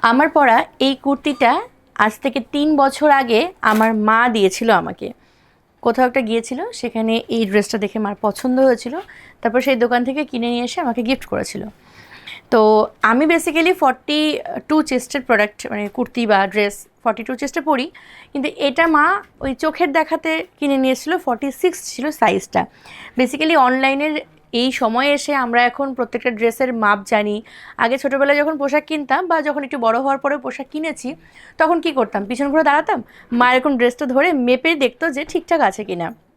আমার পরা এই কুর্তিটা আজ থেকে তিন বছর আগে আমার মা দিয়েছিল আমাকে। কোথাও একটা গিয়েছিল, সেখানে এই ড্রেসটা দেখে মার পছন্দ হয়েছিল। তারপর সেই দোকান থেকে কিনে নিয়ে এসে আমাকে গিফট করেছিল। তো আমি বেসিক্যালি ফর্টি টু চেস্টের প্রোডাক্ট মানে কুর্তি বা ড্রেস ফর্টি টু চেস্টে পরি। কিন্তু এটা মা ওই চোখের দেখাতে কিনে নিয়েছিল ফর্টি সিক্স ছিল সাইজটা বেসিক্যালি অনলাইনের এই সময়ে এসে আমরা এখন প্রত্যেকটা ড্রেসের মাপ জানি। আগে ছোটোবেলায় যখন পোশাক কিনতাম বা যখন একটু বড় হওয়ার পরে পোশাক কিনেছি, তখন কি করতাম? পিছন ঘুরে দাঁড়াতাম? মা এরকম ড্রেসটা ধরে মেপে দেখতো যে ঠিকঠাক আছে কিনা।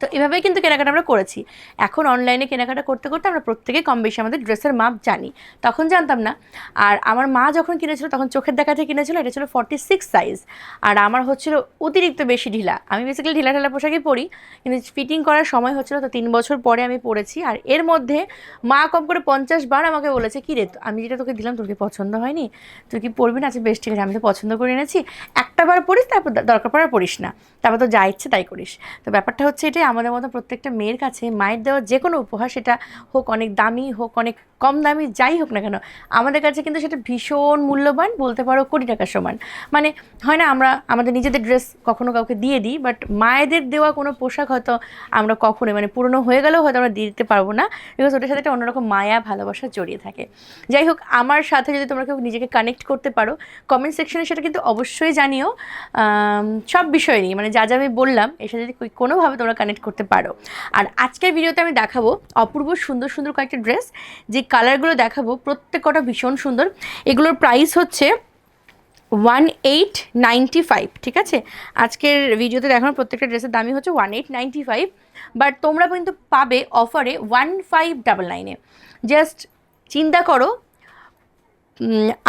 তো এভাবেই কিন্তু কেনাকাটা আমরা করেছি। এখন অনলাইনে কেনাকাটা করতে করতে আমরা প্রত্যেকে কম বেশি আমাদের ড্রেসের মাপ জানি। তখন জানতাম না। আর আমার মা যখন কিনেছিল, তখন চোখের দেখাতে কিনেছিল, এটা ছিল ফর্টি সিক্স সাইজ আর আমার হচ্ছিল অতিরিক্ত বেশি ঢিলা। আমি বেসিক্যালি ঢিলা ঢালা পোশাকই পরি, কিন্তু ফিটিং করার সময় হচ্ছিল তো তিন বছর পরে আমি পরেছি। আর এর মধ্যে মা কম করে পঞ্চাশ বার আমাকে বলেছে, কি রে, আমি যেটা তোকে দিলাম, তোর কি পছন্দ হয়নি? তুই কি পরবি না? আচ্ছা বেশ, ঠিক আছে, আমি তো পছন্দ করে এনেছি। একটা বার পড়িস তারপর দরকার পড়ে পড়িস না। তারপর তো যা ইচ্ছে তাই করিস। তো ব্যাপারটা হচ্ছে এটাই আমাদের মতো প্রত্যেকটা মেয়ের কাছে মায়ের দেওয়া যে কোনো উপহার, সেটা হোক অনেক দামি হোক, অনেক কম দামি যাই হোক না কেন, আমাদের কাছে কিন্তু সেটা ভীষণ মূল্যবান, বলতে পারো কোটি টাকার সমান। মানে হয় না, আমরা, আমাদের নিজেদের ড্রেস কখনো কাউকে দিয়ে দিই বাট মায়েদের দেওয়া কোনো পোশাক হয়তো আমরা কখনোই মানে পুরনো হয়ে গেলেও হয়তো আমরা দিয়ে দিতে পারব না বিকজ ওটার সাথে একটা অন্যরকম মায়া, ভালোবাসা জড়িয়ে থাকে। যাই হোক, আমার সাথে যদি তোমরা কেউ নিজেকে কানেক্ট করতে পারো কমেন্ট সেকশনে সেটা কিন্তু অবশ্যই জানিও। সব বিষয় নিয়ে মানে যা যা আমি বললাম, এর সাথে যদি কোনোভাবে তোমরা কানেক্ট করতে পারো। আর আজকের ভিডিওতে আমি দেখাবো অপূর্ব সুন্দর সুন্দর কয়েকটা ড্রেস যে কালারগুলো দেখাবো, প্রত্যেক কটা ভীষণ সুন্দর। এগুলোর প্রাইস হচ্ছে ওয়ান এইট নাইনটি ফাইভ ঠিক আছে? আজকের ভিডিওতে দেখানো প্রত্যেকটা ড্রেসের দামই হচ্ছে one eight ninety five but তোমরা কিন্তু পাবে অফারে ওয়ান ফাইভ ডাবল নাইনে জাস্ট চিন্তা করো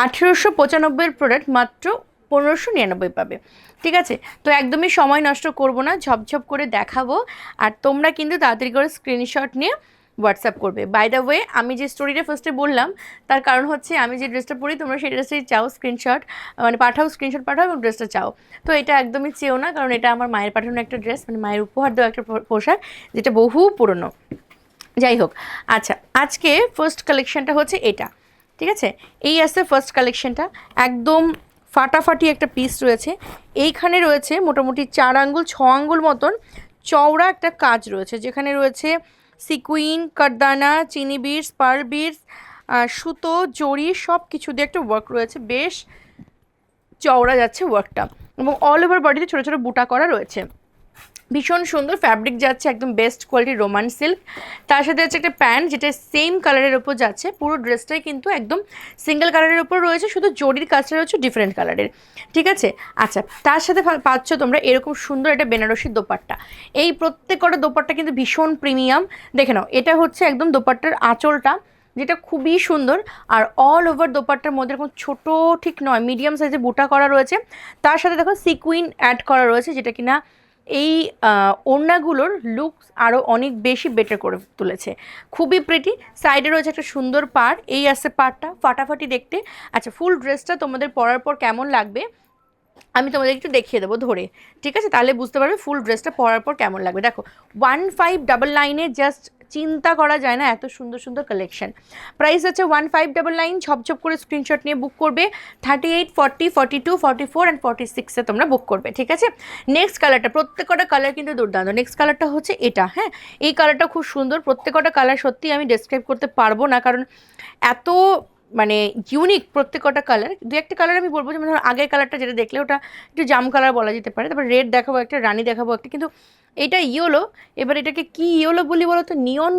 আঠেরোশো পঁচানব্বইয়ের প্রোডাক্ট মাত্র পনেরোশো নিরানব্বই পাবে, ঠিক আছে? তো একদমই সময় নষ্ট করব না, ঝপঝপ করে দেখাবো, আর তোমরা কিন্তু তাড়াতাড়ি করে স্ক্রিনশট নিয়ে হোয়াটসঅ্যাপ করবে। বাই দ্য ওয়ে আমি যে স্টোরিটা ফার্স্টে বললাম, তার কারণ হচ্ছে আমি যে ড্রেসটা পরি, তোমরা সেই ড্রেসটাই চাও স্ক্রিনশট মানে পাঠাও স্ক্রিনশট পাঠাও এবং ড্রেসটা চাও। তো এটা একদমই চেও না, কারণ এটা আমার মায়ের পাঠানো একটা ড্রেস মানে মায়ের উপহার দেওয়া একটা পোশাক, যেটা বহু পুরনো। যাই হোক আচ্ছা আজকে ফার্স্ট কালেকশনটা হচ্ছে এটা, ঠিক আছে? এই আসছে ফার্স্ট কালেকশনটা একদম ফাটাফাটি একটা পিস রয়েছে। এইখানে রয়েছে মোটামুটি চার আঙ্গুল, ছ আঙ্গুল মতন চওড়া একটা কাজ রয়েছে, যেখানে রয়েছে সিকুইন, কারদানা, চিনি বিটস পার বিটস সুতো, জড়ি সব কিছু দিয়ে একটা ওয়ার্ক রয়েছে। বেশ চওড়া যাচ্ছে ওয়ার্কটা এবং অল ওভার বডিতে ছোটো ছোটো বুটা করা রয়েছে। ভীষণ সুন্দর ফ্যাব্রিক যাচ্ছে একদম বেস্ট কোয়ালিটির রোমান সিল্ক তার সাথে হচ্ছে একটা প্যান্ট যেটা সেম কালারের ওপর যাচ্ছে, পুরো ড্রেসটাই কিন্তু একদম সিঙ্গেল কালারের ওপর রয়েছে, শুধু জরির কাজটা রয়েছে ডিফারেন্ট কালারের ঠিক আছে? আচ্ছা তার সাথে পাচ্ছ তোমরা এরকম সুন্দর একটা বেনারসি দোপাট্টা। এই প্রত্যেক কটা দোপাট্টা কিন্তু ভীষণ প্রিমিয়াম দেখে নাও, এটা হচ্ছে একদম দোপাট্টার আঁচলটা, যেটা খুবই সুন্দর। আর অল ওভার দোপাট্টার মধ্যে এরকম ছোটো ঠিক নয় মিডিয়াম সাইজে বুটা করা রয়েছে। তার সাথে দেখো সিকুইন অ্যাড করা রয়েছে, যেটা কিনা এই ওড়নাগুলোর লুকস আরও অনেক বেশি বেটার করে তুলেছে। খুবই প্রিটি সাইডে রয়েছে একটা সুন্দর পাড়, এই আছে পাড়টা, ফাটাফাটি দেখতে। আচ্ছা ফুল ড্রেসটা তোমাদের পরার পর কেমন লাগবে? আমি তোমাদের একটু দেখিয়ে দেবো ধরে, ঠিক আছে? তাহলে বুঝতে পারবে ফুল ড্রেসটা পরার পর কেমন লাগবে। দেখো ওয়ান ফাইভ ডাবল নাইনে জাস্ট চিন্তা করা যায় না, এত সুন্দর সুন্দর কালেকশন প্রাইস হচ্ছে ওয়ান ফাইভ ডাবল নাইন ঝপঝপ করে স্ক্রিনশট নিয়ে বুক করবে। Thirty eight forty forty two forty four and forty সিক্সে তোমরা বুক করবে, ঠিক আছে? নেক্সট কালারটা প্রত্যেকটা কালার কিন্তু দুর্দান্ত। নেক্সট কালারটা হচ্ছে এটা হ্যাঁ? এই কালারটা খুব সুন্দর, প্রত্যেকটা কালার সত্যি আমি ডেসক্রাইব করতে পারব না, কারণ এত মানে ইউনিক প্রত্যেকটা কালার দু একটা কালার আমি বলব, যেমন ধরো আগের কালারটা যেটা দেখলে ওটা একটু জাম কালার বলা যেতে পারে, তারপর রেড দেখাবো একটা, রানি দেখাবো একটা, কিন্তু এটা ইয়োলো, এবার এটাকে কি ইয়োলো বলি বলো তো নিয়ন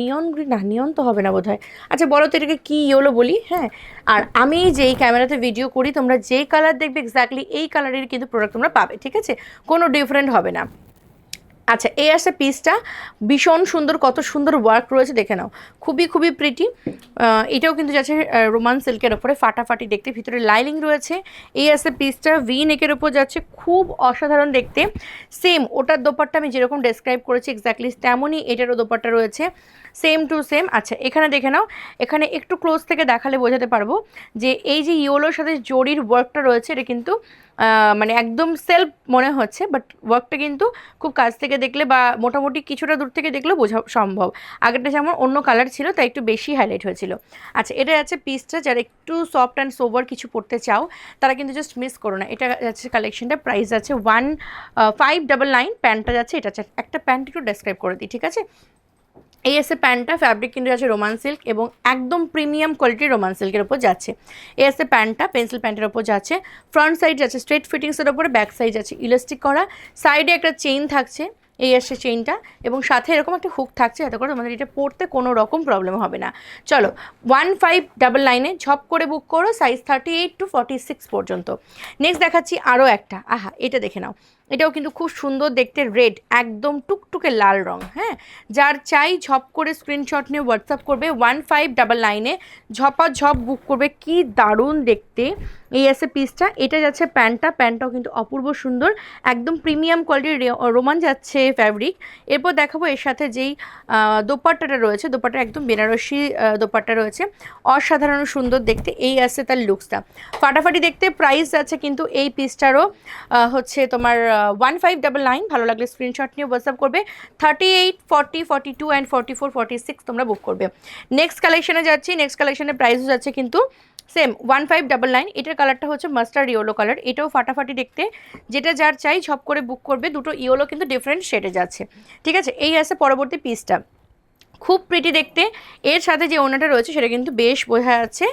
নিয়ন গ্রিন না, নিয়ন তো হবে না বোধ হয় আচ্ছা বলো তো এটাকে কি ইয়োলো বলি? হ্যাঁ আর আমি যেই ক্যামেরাতে ভিডিও করি, তোমরা যেই কালার দেখবে এক্স্যাক্টলি এই কালারের কিন্তু প্রোডাক্ট তোমরা পাবে, ঠিক আছে? কোনো ডিফারেন্ট হবে না। আচ্ছা এই আসছে পিসটা ভীষণ সুন্দর, কত সুন্দর ওয়ার্ক রয়েছে, দেখে নাও। খুবই খুবই প্রিটি এটাও কিন্তু যাচ্ছে রোমান সিল্কের ওপরে, ফাটাফাটি দেখতে, ভিতরে লাইলিং রয়েছে। এই আসছে পিসটা ভি নেকের ওপর যাচ্ছে, খুব অসাধারণ দেখতে। সেম ওটার দোপাট্টা আমি যেরকম ডেসক্রাইব করেছি এক্স্যাক্টলি তেমনই এটারও দোপাট্টা রয়েছে। সেম টু সেম আচ্ছা এখানে দেখে নাও, এখানে একটু ক্লোজ থেকে দেখালে বোঝাতে পারব যে এই যে ইয়োলোর সাথে জরির ওয়ার্কটা রয়েছে, এটা কিন্তু মানে একদম সেলফ মনে হচ্ছে বাট ওয়ার্কটা কিন্তু খুব কাছ থেকে দেখলে বা মোটামুটি কিছুটা দূর থেকে দেখলেও বোঝা সম্ভব। আগেরটা যেমন অন্য কালার ছিল, তাই একটু বেশি হাইলাইট হয়েছিল। আচ্ছা এটা আছে পিসটা যারা একটু সফট অ্যান্ড সোভার কিছু পড়তে চাও, তারা কিন্তু জাস্ট মিস করো না। এটা যাচ্ছে কালেকশনটা প্রাইস আছে ওয়ান ফাইভ ডাবল নাইন প্যান্টটা যাচ্ছে, এটা একটা প্যান্ট একটু ডেসক্রাইব করে দিই, ঠিক আছে? এই এসে প্যান্টটা ফ্যাব্রিক কিন্তু যাচ্ছে রোমান সিল্ক এবং একদম প্রিমিয়াম কোয়ালিটির রোমান সিল্কের ওপর যাচ্ছে। এই এসে প্যান্টটা পেন্সিল প্যান্টের ওপর যাচ্ছে। ফ্রন্ট সাইড যাচ্ছে, স্ট্রেট ফিটিংসের ওপরে ব্যাক সাইড যাচ্ছে ইলাস্টিক করা। সাইডে একটা চেইন থাকছে, এই আসছে চেইনটা এবং সাথে এরকম একটা হুক থাকছে যাতে করে তোমাদের এটা পড়তে কোনো রকম প্রবলেম হবে না। চলো ওয়ান ফাইভ ডাবল লাইনে ঝপ করে বুক করো size thirty eight to forty six পর্যন্ত। নেক্সট দেখাচ্ছি আরও একটা। আহা, এটা দেখে নাও। এটাও কিন্তু খুব সুন্দর দেখতে রেড একদম টুকটুকে লাল রং হ্যাঁ? যার চাই ঝপ করে স্ক্রিনশট নিয়ে হোয়াটসঅ্যাপ করবে ওয়ান ফাইভ ডাবল নাইনে ঝপা ঝপ বুক করবে, কি দারুণ দেখতে। এই আছে পিসটা এটা যাচ্ছে প্যান্টটা, প্যান্টটাও কিন্তু অপূর্ব সুন্দর, একদম প্রিমিয়াম কোয়ালিটির রোমান যাচ্ছে ফ্যাব্রিক এরপর দেখাবো এর সাথে যেই দোপাট্টাটা রয়েছে, দোপাট্টা একদম বেনারসি দোপাট্টা রয়েছে, অসাধারণ সুন্দর দেখতে এই আছে তার লুকসটা ফাটাফাটি দেখতে প্রাইস আছে কিন্তু এই পিসটারও হচ্ছে তোমার ওয়ান ফাইভ ডাবল নাইন ভালো লাগলে স্ক্রিনশট নিয়ে হোয়াটসঅ্যাপ করবে। Thirty eight forty forty two and forty four forty six তোমরা বুক করবে। নেক্সট কালেকশনে যাচ্ছি নেক্সট কালেকশনের প্রাইসও যাচ্ছে কিন্তু same one five double nine এটার কালারটা হচ্ছে মাস্টার্ড ইয়েলো কালার এটাও ফাটাফাটি দেখতে। যেটা যার চাই, ঝপ করে বুক করবে, দুটো ইয়েলো কিন্তু ডিফারেন্ট শেডে যাচ্ছে। ঠিক আছে? এই আছে পরবর্তী পিসটা খুব প্রিটি দেখতে। এর সাথে যে ওনাটা রয়েছে, সেটা কিন্তু বেশ বোঝা যাচ্ছে।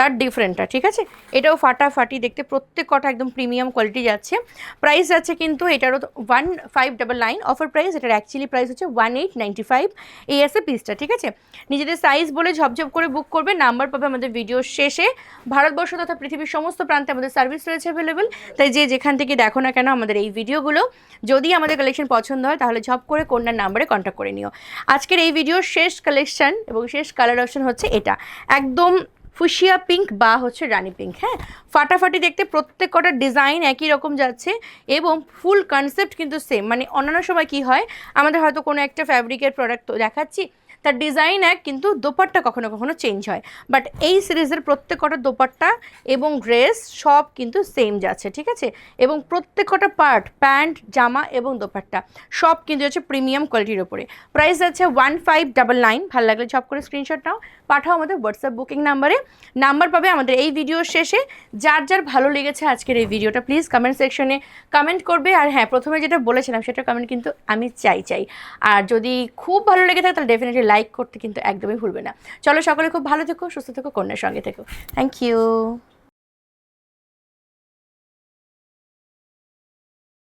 তার ডিফারেন্টটা ঠিক আছে? এটাও ফাটাফাটি দেখতে প্রত্যেক কটা একদম প্রিমিয়াম কোয়ালিটি যাচ্ছে। প্রাইস যাচ্ছে কিন্তু এটারও one five double nine offer price এটার অ্যাকচুয়ালি প্রাইস হচ্ছে ওয়ান এইট নাইনটি ফাইভ এই আছে পিসটা ঠিক আছে? নিজেদের সাইজ বলে ঝপঝপ করে বুক করবে নাম্বার পাবে আমাদের ভিডিও শেষে। ভারতবর্ষ তথা পৃথিবীর সমস্ত প্রান্তে আমাদের সার্ভিস রয়েছে অ্যাভেলেবেল তাই যে যেখান থেকে দেখো না কেন আমাদের এই ভিডিওগুলো যদি আমাদের কালেকশন পছন্দ হয়, তাহলে ঝপ করে কন্যার নাম্বারে কন্ট্যাক্ট করে নিও। আজকের এই ভিডিওর শেষ কালেকশন এবং শেষ কালার অপশন হচ্ছে এটা। একদম ফুশিয়া পিঙ্ক বা হচ্ছে রানি পিঙ্ক হ্যাঁ? ফাটাফাটি দেখতে প্রত্যেক কটা ডিজাইন একই রকম যাচ্ছে এবং ফুল কনসেপ্ট কিন্তু সেম মানে অন্যান্য সময় কি হয়, আমাদের হয়তো কোনো একটা ফ্যাব্রিকের প্রোডাক্ট দেখাচ্ছি তার ডিজাইন এক, কিন্তু দোপাট্টা কখনো কখনো চেঞ্জ হয়। বাট এই সিরিজের প্রত্যেকটা দোপাট্টা এবং ড্রেস সব কিন্তু সেম যাচ্ছে ঠিক আছে? এবং প্রত্যেক কটা পার্ট প্যান্ট, জামা এবং দোপাট্টা সব কিন্তু হচ্ছে প্রিমিয়াম কোয়ালিটির ওপরে প্রাইস আছে ওয়ান ফাইভ ডাবল নাইন ভালো লাগলে ঝপ করে স্ক্রিনশট নাও। পাঠাও আমাদের হোয়াটসঅ্যাপ বুকিং নাম্বারে নাম্বার পাবে আমাদের এই ভিডিওর শেষে। যার যার ভালো লেগেছে আজকের এই ভিডিওটা প্লিজ কমেন্ট সেকশনে কমেন্ট করবে। আর হ্যাঁ প্রথমে যেটা বলেছিলাম, সেটা কমেন্ট কিন্তু আমি চাই চাই। আর যদি খুব ভালো লেগে থাকে, তাহলে ডেফিনেটলি লাইক করতে কিন্তু একদমই ভুলবে না। চলো সকলে খুব ভালো থেকো, সুস্থ থেকো, কন্যার সঙ্গে থেকো। Thank you